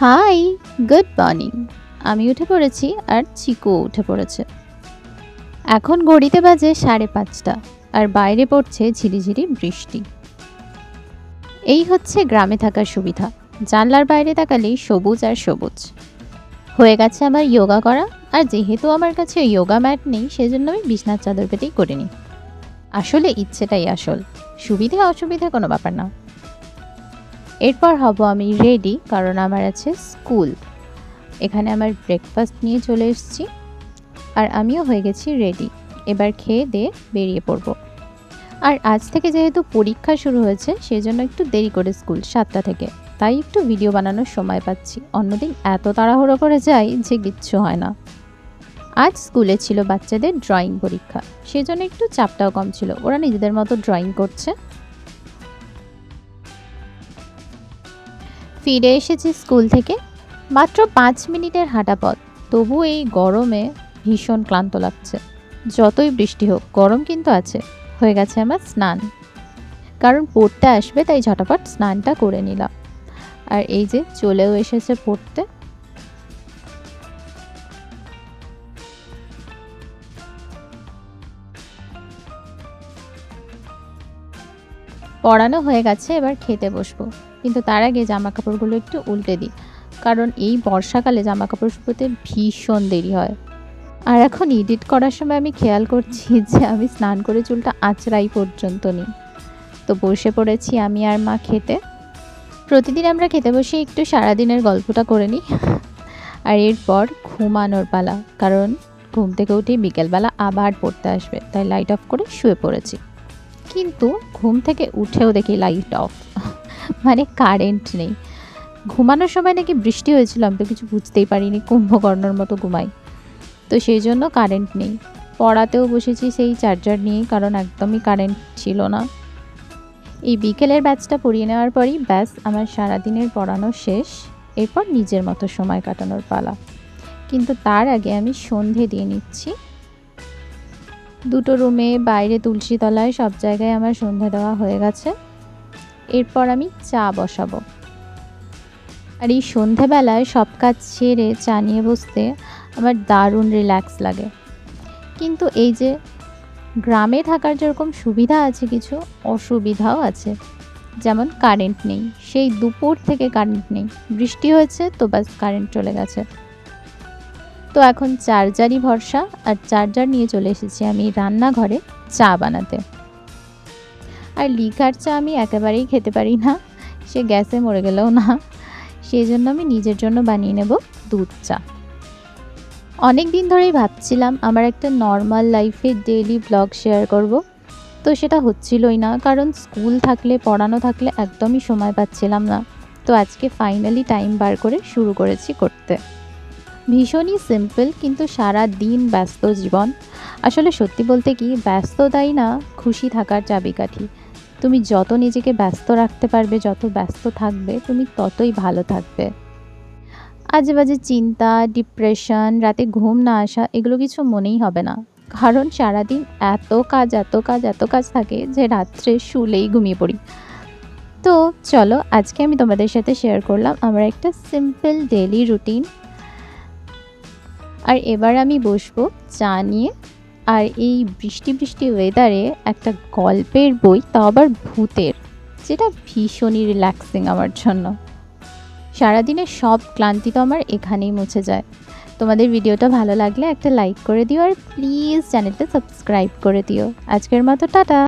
High, good morning. আমি উঠে পড়েছি আর চিকু উঠে পড়েছে। এখন ঘড়িতে বাজে সাড়ে পাঁচটা আর বাইরে পড়ছে ঝিরিঝিরি বৃষ্টি। এই হচ্ছে গ্রামে থাকার সুবিধা। জানলার বাইরে তাকালেই সবুজ আর সবুজ। হয়ে গেছে আমার যোগা করা আর যেহেতু আমার কাছে যোগা ম্যাট নেই, সেজন্য আমি বিছনার চাদর পেতেই করিনি আসলে ইচ্ছেটাই আসল। সুবিধে অসুবিধা কোনো ব্যাপার না। এরপর হব আমি রেডি কারণ আমার আছে স্কুল এখানে আমার ব্রেকফাস্ট নিয়ে চলে এসেছি, আর আমিও হয়ে গেছি রেডি এবার খেয়ে দিয়ে বেরিয়ে পড়ব। আর আজ থেকে যেহেতু পরীক্ষা শুরু হয়েছে সেই জন্য একটু দেরি করে স্কুল সাতটা থেকে। তাই একটু ভিডিও বানানোর সময় পাচ্ছি। অন্যদিন এত তাড়াহুড়ো করে যাই যে কিচ্ছু হয় না। আজ স্কুলে ছিল বাচ্চাদের ড্রয়িং পরীক্ষা। সেজন্য একটু চাপটাও কম ছিল। ওরা নিজেদের মতো ড্রয়িং করছে। ফিরে এসেছি স্কুল থেকে। মাত্র পাঁচ মিনিটের হাঁটা পথ, তবু এই গরমে ভীষণ ক্লান্ত লাগছে। যতই বৃষ্টি হোক, গরম কিন্তু আছে। হয়ে গেছে আমার স্নান। কারণ পড়তে আসবে, তাই ঝটাপট স্নানটা করে নিলাম। আর এই যে চলেও এসেছে পড়তে। পড়ানো হয়ে গেছে, এবার খেতে বসবো। কিন্তু তার আগে জামা কাপড়গুলো একটু উল্টে দিই। কারণ এই বর্ষাকালে জামা কাপড় শুকোতে ভীষণ দেরি হয়। আর এখন এডিট করার সময় আমি খেয়াল করছি যে আমি স্নান করে চুলটা আঁচড়াই পর্যন্ত নিই। তো বসে পড়েছি আমি আর মা খেতে। প্রতিদিন আমরা খেতে বসে একটু সারাদিনের গল্পটা করে নিই। আর এরপর ঘুমানোর পালা, কারণ ঘুম থেকে উঠে বিকেলবেলা আবার পড়তে আসবে, তাই লাইট অফ করে শুয়ে পড়েছি। কিন্তু ঘুম থেকে উঠেও দেখি লাইট অফ মানে কারেন্ট নেই। ঘুমানোর সময় নাকি বৃষ্টি হয়েছিল, আমি তো কিছু বুঝতেই পারিনি, কুম্ভকর্ণর মতো ঘুমাই। তো সেই জন্য কারেন্ট নেই। পড়াতেও বসেছি সেই চার্জার নিয়েই, কারণ একদমই কারেন্ট ছিল না। এই বিকেলের ব্যাচটা পড়িয়ে নেওয়ার পরই ব্যাস, আমার সারাদিনের পড়ানো শেষ। এরপর নিজের মতো সময় কাটানোর পালা। কিন্তু তার আগে আমি সন্ধে দিয়ে নিচ্ছি। দুটো রুমে বাইরে তুলসী তলায় সব জায়গায় আমার সন্ধে দেওয়া হয়ে গেছে। এরপর আমি চা বসাবো। আর এই সন্ধেবেলায় সব কাজ ছেড়ে চা নিয়ে বসতে আমার দারুণ রিল্যাক্স লাগে। কিন্তু এই যে গ্রামে থাকার যেরকম সুবিধা আছে কিছু, অসুবিধাও আছে। যেমন কারেন্ট নেই, সেই দুপুর থেকে কারেন্ট নেই। বৃষ্টি হয়েছে তো ব্যাস কারেন্ট চলে গেছে। তো এখন চার্জারই ভরসা, আর চার্জার নিয়ে চলে এসেছি আমি রান্নাঘরে চা বানাতে। আর লিকার চা আমি একেবারেই খেতে পারি না, সে গ্যাসে মরে গেলেও না। সেই জন্য আমি নিজের জন্য বানিয়ে নেব দুধ চা। অনেক দিন ধরেই ভাবছিলাম আমার একটা নর্মাল লাইফে ডেইলি ব্লগ শেয়ার করব, তো সেটা হচ্ছিলই না, কারণ স্কুল থাকলে, পড়ানো থাকলে একদমই সময় পাচ্ছিলাম না। তো আজকে ফাইনালি টাইম বার করে শুরু করেছি করতে। ভীষণই সিম্পল কিন্তু সারা দিন ব্যস্ত জীবন। আসলে সত্যি বলতে কি, ব্যস্ততাই না, খুশি থাকার চাবিকাঠি। তুমি যত নিজেকে ব্যস্ত রাখতে পারবে, যত ব্যস্ত থাকবে, তুমি ততই ভালো থাকবে। আজে বাজে চিন্তা ডিপ্রেশন রাতে ঘুম না আসা, এগুলো কিছু মনেই হবে না। কারণ সারাদিন এত কাজ এত কাজ এত কাজ থাকে যে রাত্রে শুলেই ঘুমিয়ে পড়ি। তো চলো, আজকে আমি তোমাদের সাথে শেয়ার করলাম আমার একটা সিম্পল ডেলি রুটিন আর এবার আমি বসবো চা নিয়ে। আর এই বৃষ্টি বৃষ্টি ওয়েদারে একটা গল্পের বই তাও আবার ভূতের, যেটা ভীষণই রিল্যাক্সিং আমার জন্য। সারাদিনের সব ক্লান্তি তো আমার এখানেই মুছে যায়। তোমাদের ভিডিওটা ভালো লাগলে একটা লাইক করে দিও, আর প্লিজ চ্যানেলটা সাবস্ক্রাইব করে দিও। আজকের মতো, টাটা!